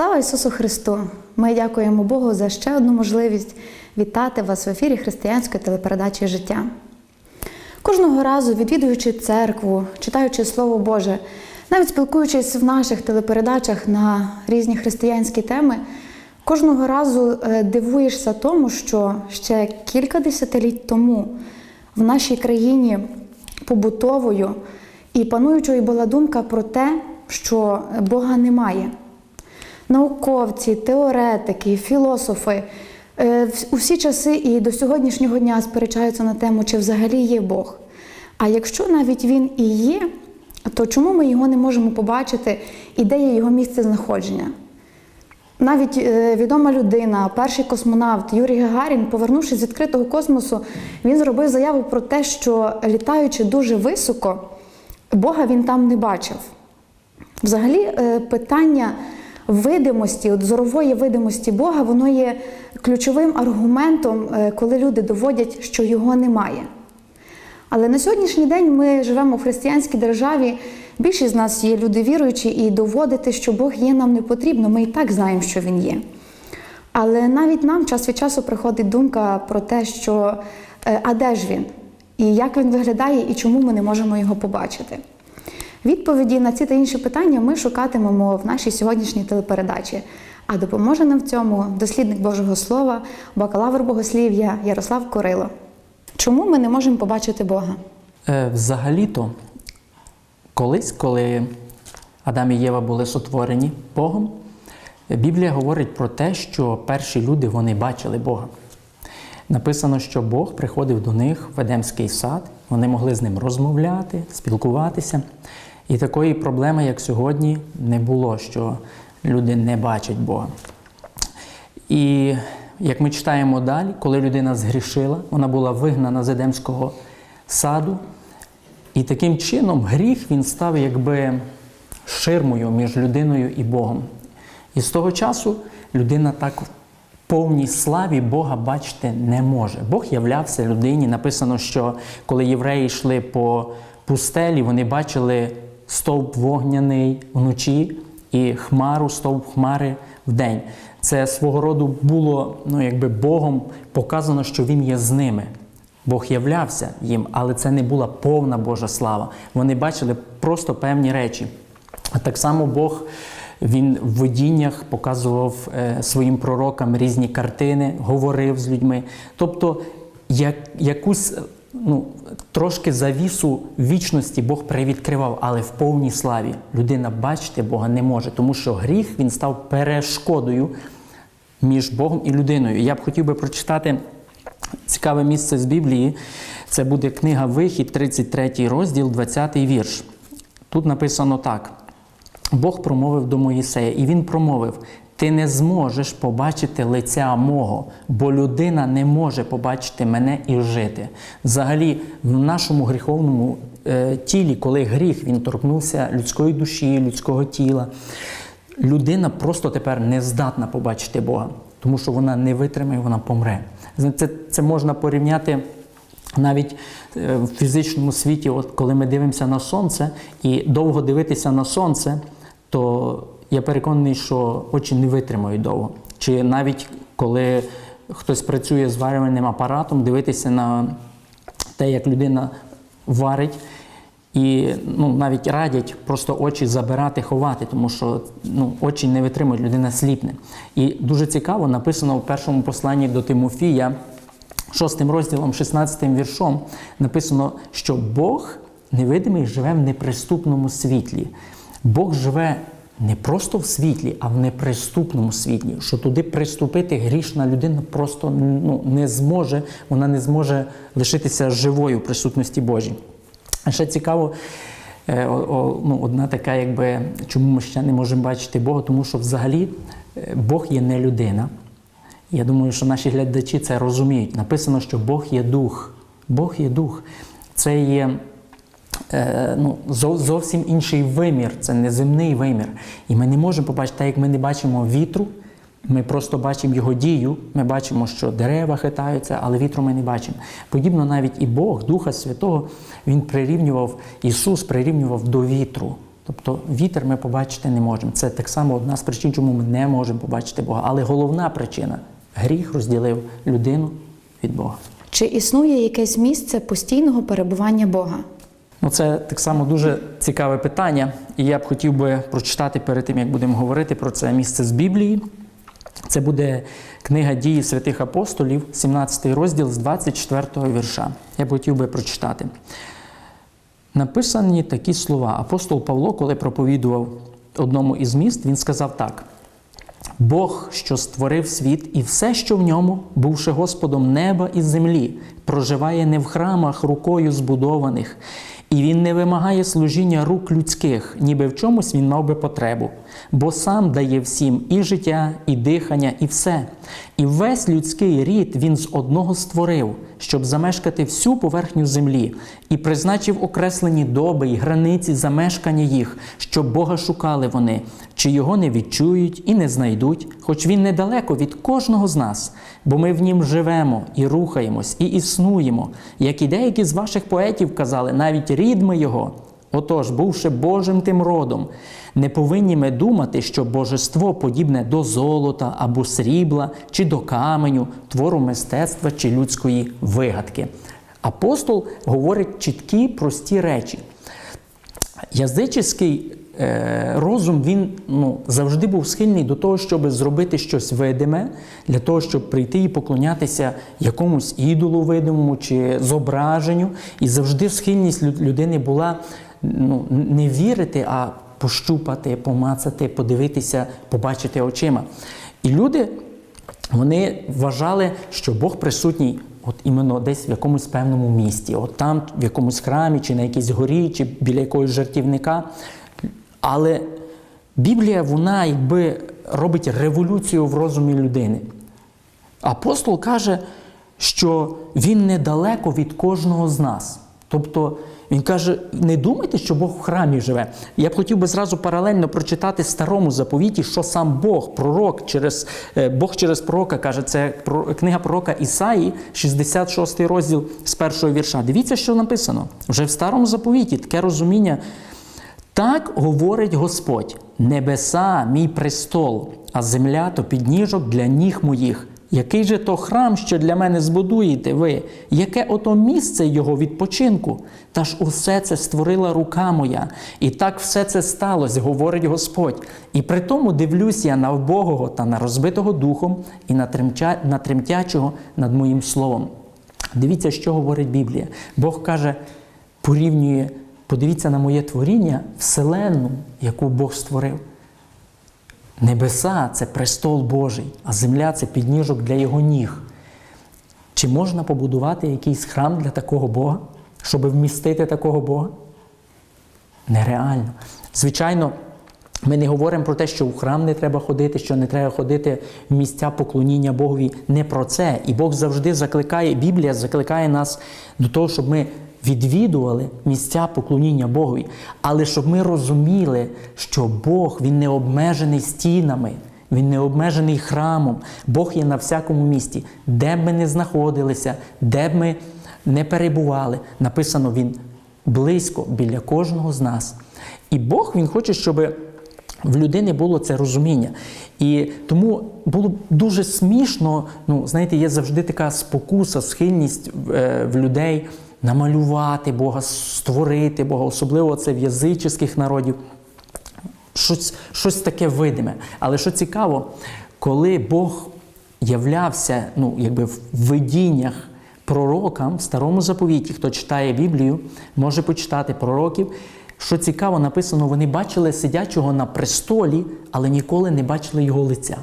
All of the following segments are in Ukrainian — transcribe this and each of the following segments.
Слава Ісусу Христу! Ми дякуємо Богу за ще одну можливість вітати вас в ефірі християнської телепередачі Життя. Кожного разу, відвідуючи церкву, читаючи Слово Боже, навіть спілкуючись в наших телепередачах на різні християнські теми, кожного разу е, дивуєшся тому, що ще кілька десятиліть тому в нашій країні побутовою і пануючою була думка про те, що Бога немає. Науковці, теоретики, філософи е, у всі часи і до сьогоднішнього дня сперечаються на тему, чи взагалі є Бог. А якщо навіть він і є, то чому ми його не можемо побачити і де є його місце знаходження? Навіть е, відома людина, перший космонавт Юрій Гагарін, повернувшись з відкритого космосу, він зробив заяву про те, що літаючи дуже високо, Бога він там не бачив. Взагалі, е, питання видимості, от зорової видимості Бога, воно є ключовим аргументом, е, коли люди доводять, що його немає. Але на сьогоднішній день ми живемо в християнській державі. Більшість з нас є люди віруючі, і доводити, що Бог є, нам не потрібно. Ми і так знаємо, що Він є. Але навіть нам час від часу приходить думка про те, що е, а де ж він? І як він виглядає, і чому ми не можемо його побачити. Відповіді на ці та інші питання ми шукатимемо в нашій сьогоднішній телепередачі. А допоможе нам в цьому дослідник Божого Слова, бакалавр богослів'я Ярослав Корило. Чому ми не можемо побачити Бога? Е, Взагалі-то, колись, коли Адам і Єва були сотворені Богом, Біблія говорить про те, що перші люди вони бачили Бога. Написано, що Бог приходив до них в Едемський сад, вони могли з ним розмовляти, спілкуватися. І такої проблеми, як сьогодні, не було, що люди не бачать Бога. І як ми читаємо далі, коли людина згрішила, вона була вигнана з Едемського саду, і таким чином гріх він став якби ширмою між людиною і Богом. І з того часу людина так в повній славі Бога бачити не може. Бог являвся людині. Написано, що коли євреї йшли по пустелі, вони бачили стовп вогняний вночі і хмару, стовп хмари вдень. Це свого роду було ну, якби Богом показано, що Він є з ними. Бог являвся їм, але це не була повна Божа слава. Вони бачили просто певні речі. А так само Бог він в видіннях показував е, своїм пророкам різні картини, говорив з людьми. Тобто, як, якусь ну, трошки завісу вічності Бог привідкривав, але в повній славі. Людина бачити Бога не може, тому що гріх він став перешкодою між Богом і людиною. Я б хотів би прочитати цікаве місце з Біблії. Це буде книга Вихід, 33 розділ, 20 вірш. Тут написано так: Бог промовив до Моїсея, і він промовив: Ти не зможеш побачити лиця мого, бо людина не може побачити мене і жити. Взагалі, в нашому гріховному е, тілі, коли гріх він торкнувся людської душі, людського тіла, людина просто тепер не здатна побачити Бога, тому що вона не витримає, вона помре. Це, це можна порівняти навіть е, в фізичному світі, от коли ми дивимося на сонце і довго дивитися на сонце, то я переконаний, що очі не витримають довго. Чи навіть коли хтось працює з варювальним апаратом, дивитися на те, як людина варить. І ну, навіть радять просто очі забирати, ховати, тому що ну, очі не витримують, людина сліпне. І дуже цікаво написано в першому посланні до Тимофія, шостим розділом, 16 віршом, написано, що Бог невидимий живе в неприступному світлі. Бог живе не просто в світлі, а в неприступному світлі. Що туди приступити грішна людина просто ну, не зможе, вона не зможе лишитися живою в присутності Божій. А ще цікаво, е, ну, одна така, якби, чому ми ще не можемо бачити Бога, тому що взагалі е, Бог є не людина. Я думаю, що наші глядачі це розуміють. Написано, що Бог є дух. Бог є дух. Це є ну, зовсім інший вимір, це неземний вимір. І ми не можемо побачити, так як ми не бачимо вітру, ми просто бачимо його дію, ми бачимо, що дерева хитаються, але вітру ми не бачимо. Подібно навіть і Бог, Духа Святого, Він прирівнював, Ісус прирівнював до вітру. Тобто вітер ми побачити не можемо. Це так само одна з причин, чому ми не можемо побачити Бога. Але головна причина гріх розділив людину від Бога. Чи існує якесь місце постійного перебування Бога? Ну, це так само дуже цікаве питання, і я б хотів би прочитати перед тим, як будемо говорити про це місце з Біблії. Це буде книга дії святих апостолів, 17 розділ з 24 вірша. Я б хотів би прочитати. Написані такі слова. Апостол Павло, коли проповідував одному із міст, він сказав так: Бог, що створив світ і все, що в ньому, бувши Господом неба і землі, проживає не в храмах рукою збудованих, і він не вимагає служіння рук людських, ніби в чомусь він мав би потребу, бо сам дає всім і життя, і дихання, і все. І весь людський рід він з одного створив, щоб замешкати всю поверхню землі, і призначив окреслені доби й границі замешкання їх, щоб Бога шукали вони, чи його не відчують і не знайдуть, хоч він недалеко від кожного з нас, бо ми в нім живемо і рухаємось, і існуємо, як і деякі з ваших поетів казали, навіть рідми його. Отож, бувши Божим тим родом, не повинні ми думати, що божество подібне до золота або срібла, чи до каменю, твору мистецтва чи людської вигадки. Апостол говорить чіткі, прості речі. Язичний е, розум він ну, завжди був схильний до того, щоб зробити щось видиме, для того, щоб прийти і поклонятися якомусь ідолу видимому чи зображенню. І завжди схильність людини була ну, не вірити, а пощупати, помацати, подивитися, побачити очима. І люди вони вважали, що Бог присутній от іменно десь в якомусь певному місті, от там, в якомусь храмі, чи на якійсь горі, чи біля якогось жартівника. Але Біблія, вона якби робить революцію в розумі людини. Апостол каже, що він недалеко від кожного з нас. Тобто він каже: не думайте, що Бог в храмі живе. Я б хотів би зразу паралельно прочитати старому заповіті, що сам Бог, пророк, через е, Бог через пророка каже, це книга пророка Ісаї, 66 розділ з першого вірша. Дивіться, що написано. Вже в старому заповіті таке розуміння. Так говорить Господь: небеса, мій престол, а земля то підніжок для ніг моїх. Який же то храм, що для мене збудуєте ви? Яке ото місце його відпочинку? Та ж усе це створила рука моя, і так все це сталося, говорить Господь. І при тому дивлюсь я на вбогого та на розбитого духом, і на, тремтячого над моїм словом. Дивіться, що говорить Біблія. Бог каже, порівнює, подивіться на моє творіння, вселенну, яку Бог створив. Небеса це престол Божий, а земля це підніжок для його ніг. Чи можна побудувати якийсь храм для такого Бога, щоб вмістити такого Бога? Нереально. Звичайно, ми не говоримо про те, що в храм не треба ходити, що не треба ходити в місця поклоніння Богові. Не про це. І Бог завжди закликає, Біблія закликає нас до того, щоб ми відвідували місця поклоніння Богові. Але щоб ми розуміли, що Бог він не обмежений стінами. Він не обмежений храмом. Бог є на всякому місті, де б ми не знаходилися, де б ми не перебували. Написано Він близько біля кожного з нас. І Бог Він хоче, щоб в людини було це розуміння. І тому було б дуже смішно, ну, знаєте, є завжди така спокуса, схильність е, в людей намалювати Бога, створити Бога, особливо це в язичних народів щось, щось таке видиме. Але що цікаво, коли Бог являвся ну, якби в видіннях пророкам в старому заповіті, хто читає Біблію, може почитати пророків. Що цікаво, написано, вони бачили сидячого на престолі, але ніколи не бачили його лиця.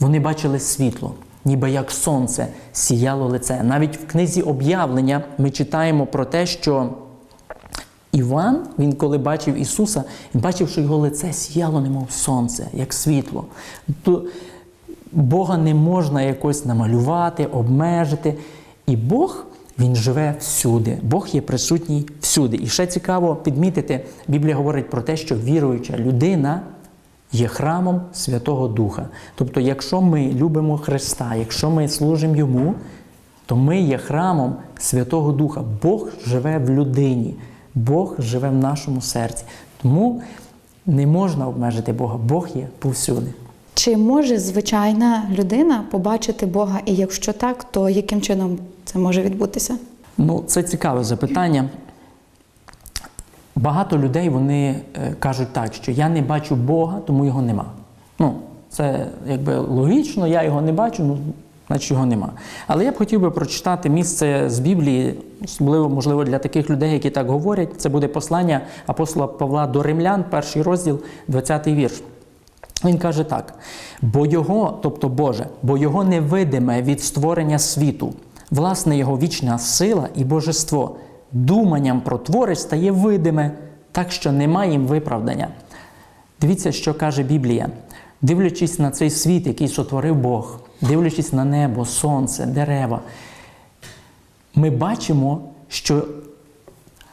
Вони бачили світло, ніби як сонце сіяло лице. Навіть в книзі об'явлення ми читаємо про те, що Іван, він коли бачив Ісуса, він бачив, що його лице сіяло, немов сонце, як світло. То Бога не можна якось намалювати, обмежити. І Бог, Він живе всюди. Бог є присутній всюди. І ще цікаво підмітити, Біблія говорить про те, що віруюча людина є храмом Святого Духа. Тобто, якщо ми любимо Христа, якщо ми служимо Йому, то ми є храмом Святого Духа. Бог живе в людині. Бог живе в нашому серці. Тому не можна обмежити Бога. Бог є повсюди. Чи може звичайна людина побачити Бога? І якщо так, то яким чином це може відбутися? Ну, це цікаве запитання. Багато людей вони е, кажуть так, що я не бачу Бога, тому його нема. Ну, це якби логічно, я його не бачу, ну, значить його нема. Але я б хотів би прочитати місце з Біблії, особливо, можливо, для таких людей, які так говорять. Це буде послання апостола Павла до Римлян, перший розділ, 20 вірш. Він каже так: бо його, тобто Боже, бо його невидиме від створення світу, власне, його вічна сила і божество, думанням про творець стає видиме, так що немає їм виправдання. Дивіться, що каже Біблія. Дивлячись на цей світ, який сотворив Бог, дивлячись на небо, сонце, дерева, ми бачимо, що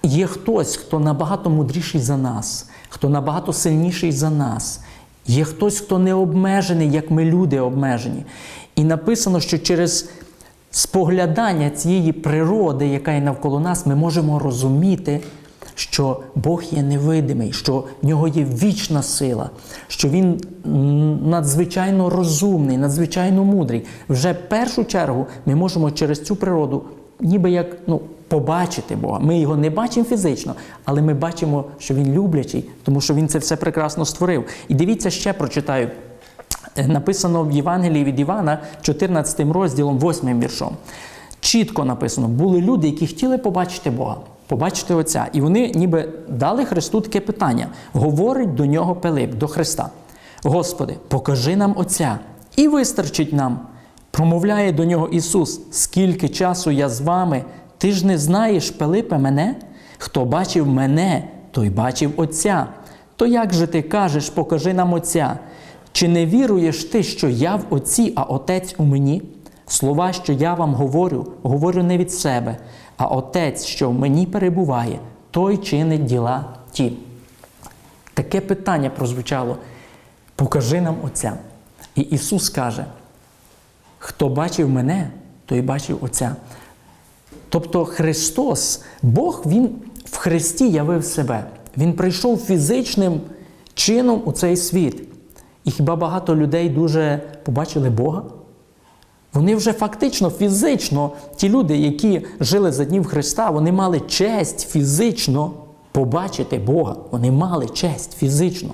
є хтось, хто набагато мудріший за нас, хто набагато сильніший за нас. Є хтось, хто не обмежений, як ми люди обмежені. І написано, що через споглядання цієї природи, яка є навколо нас, ми можемо розуміти, що Бог є невидимий, що в нього є вічна сила, що Він надзвичайно розумний, надзвичайно мудрий. Вже в першу чергу ми можемо через цю природу, ніби як ну, побачити Бога. Ми його не бачимо фізично, але ми бачимо, що Він люблячий, тому що Він це все прекрасно створив. І дивіться, ще прочитаю. Написано в Євангелії від Івана, 14 розділом, 8 віршом. Чітко написано: були люди, які хотіли побачити Бога, побачити Отця. І вони ніби дали Христу таке питання. Говорить до нього Пилип, до Христа. Господи, покажи нам Отця і вистачить нам. Промовляє до нього Ісус, скільки часу я з вами, ти ж не знаєш, Пилипе, мене? Хто бачив мене, той бачив Отця. То як же ти кажеш, покажи нам Отця? Чи не віруєш ти, що я в Отці, а Отець у мені? Слова, що я вам говорю, говорю не від себе, а Отець, що в мені перебуває, той чинить діла ті. Таке питання прозвучало: покажи нам Отця. І Ісус каже: хто бачив мене, той бачив Отця. Тобто Христос, Бог, Він в Христі явив себе. Він прийшов фізичним чином у цей світ. І хіба багато людей дуже побачили Бога? Вони вже фактично, фізично, ті люди, які жили за днів Христа, вони мали честь фізично побачити Бога. Вони мали честь фізично.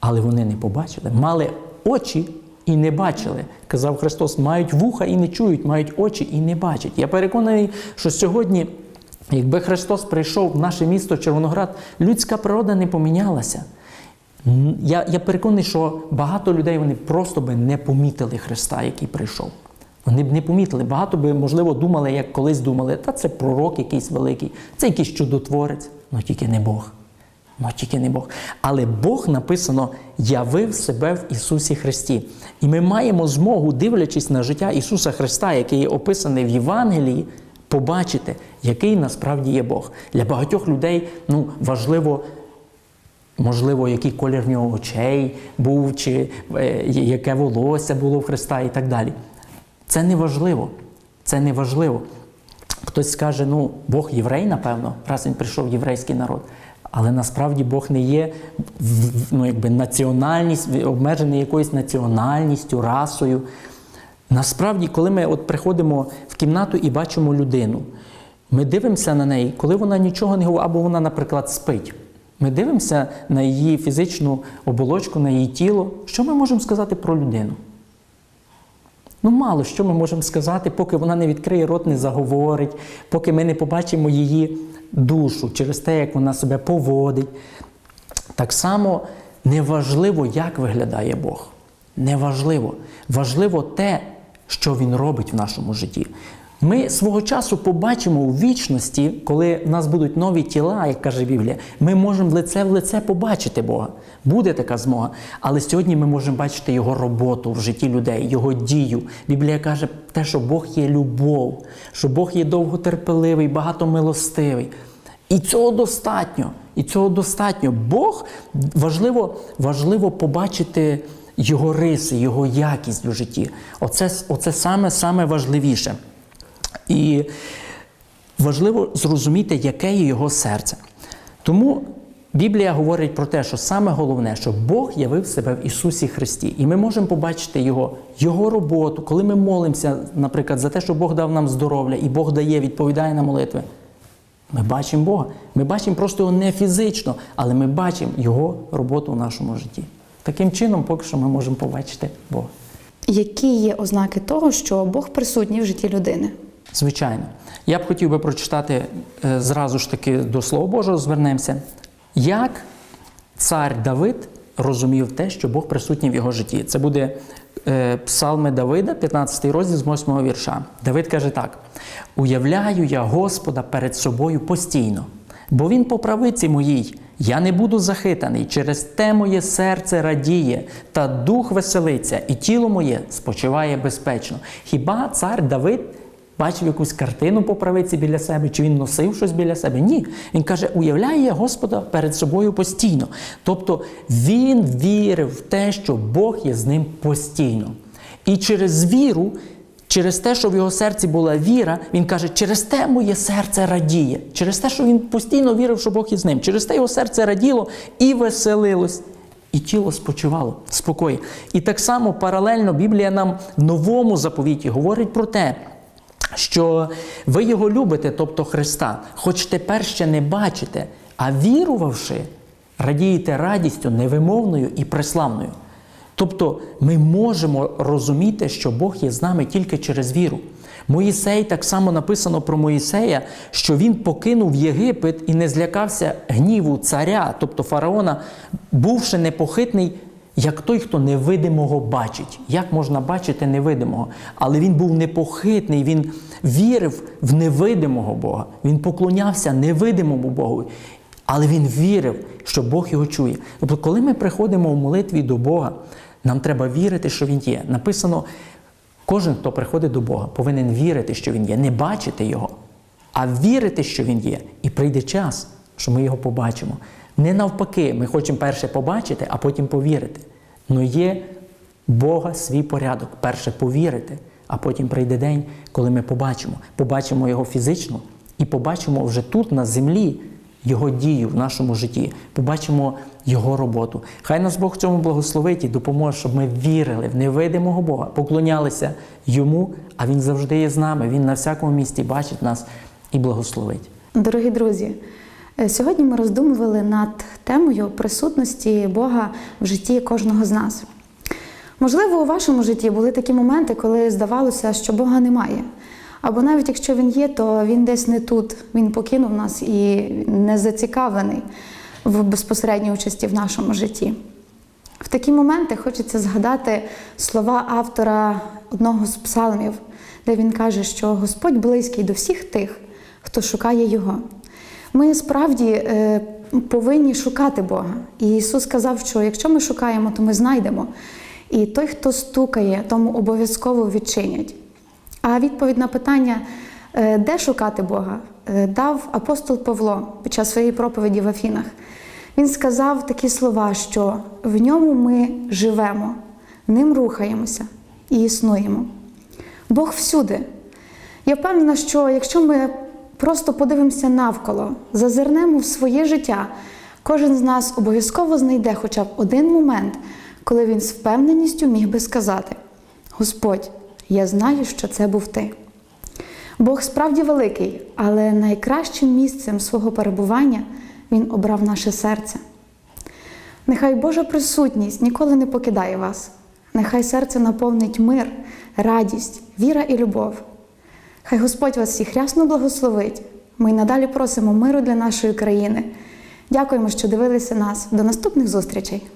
Але вони не побачили, мали очі і не бачили. Казав Христос, мають вуха і не чують, мають очі і не бачать. Я переконаний, що сьогодні, якби Христос прийшов в наше місто Червоноград, людська природа не помінялася. Я, я переконаний, що багато людей вони просто би не помітили Христа, який прийшов. Вони б не помітили. Багато би, можливо, думали, як колись думали, та це пророк якийсь великий, це якийсь чудотворець, але тільки не Бог. Ну, тільки не Бог. Але Бог написано явив себе в Ісусі Христі. І ми маємо змогу, дивлячись на життя Ісуса Христа, який є описаний в Євангелії, побачити, який насправді є Бог. Для багатьох людей ну, важливо. Можливо, який колір в нього очей був, чи е, яке волосся було в Христа і так далі. Це не важливо. Це не важливо. Хтось скаже, ну, Бог єврей, напевно, раз він прийшов єврейський народ. Але насправді Бог не є в- в- ну, якби національність, обмежений якоюсь національністю, расою. Насправді, коли ми от приходимо в кімнату і бачимо людину, ми дивимося на неї, коли вона нічого не говорить, або вона, наприклад, спить. Ми дивимося на її фізичну оболочку, на її тіло. Що ми можемо сказати про людину? Ну, мало що ми можемо сказати, поки вона не відкриє рот, не заговорить, поки ми не побачимо її душу через те, як вона себе поводить. Так само неважливо, як виглядає Бог. Неважливо. Важливо те, що Він робить в нашому житті. Ми свого часу побачимо у вічності, коли в нас будуть нові тіла, як каже Біблія, ми можемо лице в лице побачити Бога. Буде така змога. Але сьогодні ми можемо бачити Його роботу в житті людей, Його дію. Біблія каже те, що Бог є любов, що Бог є довготерпеливий, багатомилостивий. І цього достатньо. І цього достатньо. Бог важливо, важливо побачити його риси, його якість у житті. Оце, оце саме, саме важливіше. І важливо зрозуміти, яке є його серце. Тому Біблія говорить про те, що саме головне, що Бог явив себе в Ісусі Христі. І ми можемо побачити Його, Його роботу, коли ми молимося, наприклад, за те, що Бог дав нам здоров'я, і Бог дає, відповідає на молитви. Ми бачимо Бога. Ми бачимо просто його не фізично, але ми бачимо Його роботу в нашому житті. Таким чином, поки що ми можемо побачити Бога. Які є ознаки того, що Бог присутній в житті людини? Звичайно. Я б хотів би прочитати е, зразу ж таки до Слова Божого звернемося. Як цар Давид розумів те, що Бог присутній в його житті. Це буде е, Псалми Давида, 15 розділ з 8 вірша. Давид каже так: Уявляю я Господа перед собою постійно, бо Він по правиці моїй. Я не буду захитаний, через те моє серце радіє, та дух веселиться, і тіло моє спочиває безпечно. Хіба цар Давид бачив якусь картину по правиці біля себе, чи він носив щось біля себе? Ні. Він каже, уявляє Господа перед собою постійно. Тобто він вірив в те, що Бог є з ним постійно. І через віру, через те, що в його серці була віра, він каже, через те моє серце радіє, через те, що він постійно вірив, що Бог є з ним, через те його серце раділо і веселилось. І тіло спочивало в спокої. І так само паралельно Біблія нам в новому заповіті говорить про те, що ви його любите, тобто Христа, хоч тепер ще не бачите, а вірувавши, радієте радістю невимовною і преславною. Тобто ми можемо розуміти, що Бог є з нами тільки через віру. Моїсей так само написано про Моїсея, що він покинув Єгипет і не злякався гніву царя, тобто фараона, бувши непохитний, як той, хто невидимого бачить. Як можна бачити невидимого? Але він був непохитний, він вірив в невидимого Бога, він поклонявся невидимому Богу. Але він вірив, що Бог його чує. Тобто, коли ми приходимо в молитві до Бога, нам треба вірити, що Він є. Написано, кожен, хто приходить до Бога, повинен вірити, що Він є, не бачити Його, а вірити, що Він є. І прийде час, що ми його побачимо. Не навпаки, ми хочемо перше побачити, а потім повірити. Ну є Бога свій порядок. Перше повірити, а потім прийде день, коли ми побачимо. Побачимо його фізично і побачимо вже тут, на землі, його дію в нашому житті, побачимо Його роботу. Хай нас Бог в цьому благословить і допоможе, щоб ми вірили в невидимого Бога, поклонялися Йому, а Він завжди є з нами. Він на всякому місці бачить нас і благословить. Дорогі друзі, сьогодні ми роздумували над темою присутності Бога в житті кожного з нас. Можливо, у вашому житті були такі моменти, коли здавалося, що Бога немає. Або навіть якщо він є, то він десь не тут, він покинув нас і не зацікавлений в безпосередній участі в нашому житті. В такі моменти хочеться згадати слова автора одного з псалмів, де він каже, що Господь близький до всіх тих, хто шукає Його. Ми справді е, повинні шукати Бога. І Ісус сказав, що якщо ми шукаємо, то ми знайдемо. І той, хто стукає, тому обов'язково відчинять. А відповідь на питання, е, де шукати Бога, е, дав апостол Павло під час своєї проповіді в Афінах. Він сказав такі слова, що в ньому ми живемо, ним рухаємося і існуємо. Бог всюди. Я впевнена, що якщо ми просто подивимося навколо, зазирнемо в своє життя, кожен з нас обов'язково знайде хоча б один момент, коли він з впевненістю міг би сказати: Господь, я знаю, що це був ти. Бог справді великий, але найкращим місцем свого перебування Він обрав наше серце. Нехай Божа присутність ніколи не покидає вас. Нехай серце наповнить мир, радість, віра і любов. Хай Господь вас всіх рясно благословить. Ми й надалі просимо миру для нашої країни. Дякуємо, що дивилися нас. До наступних зустрічей!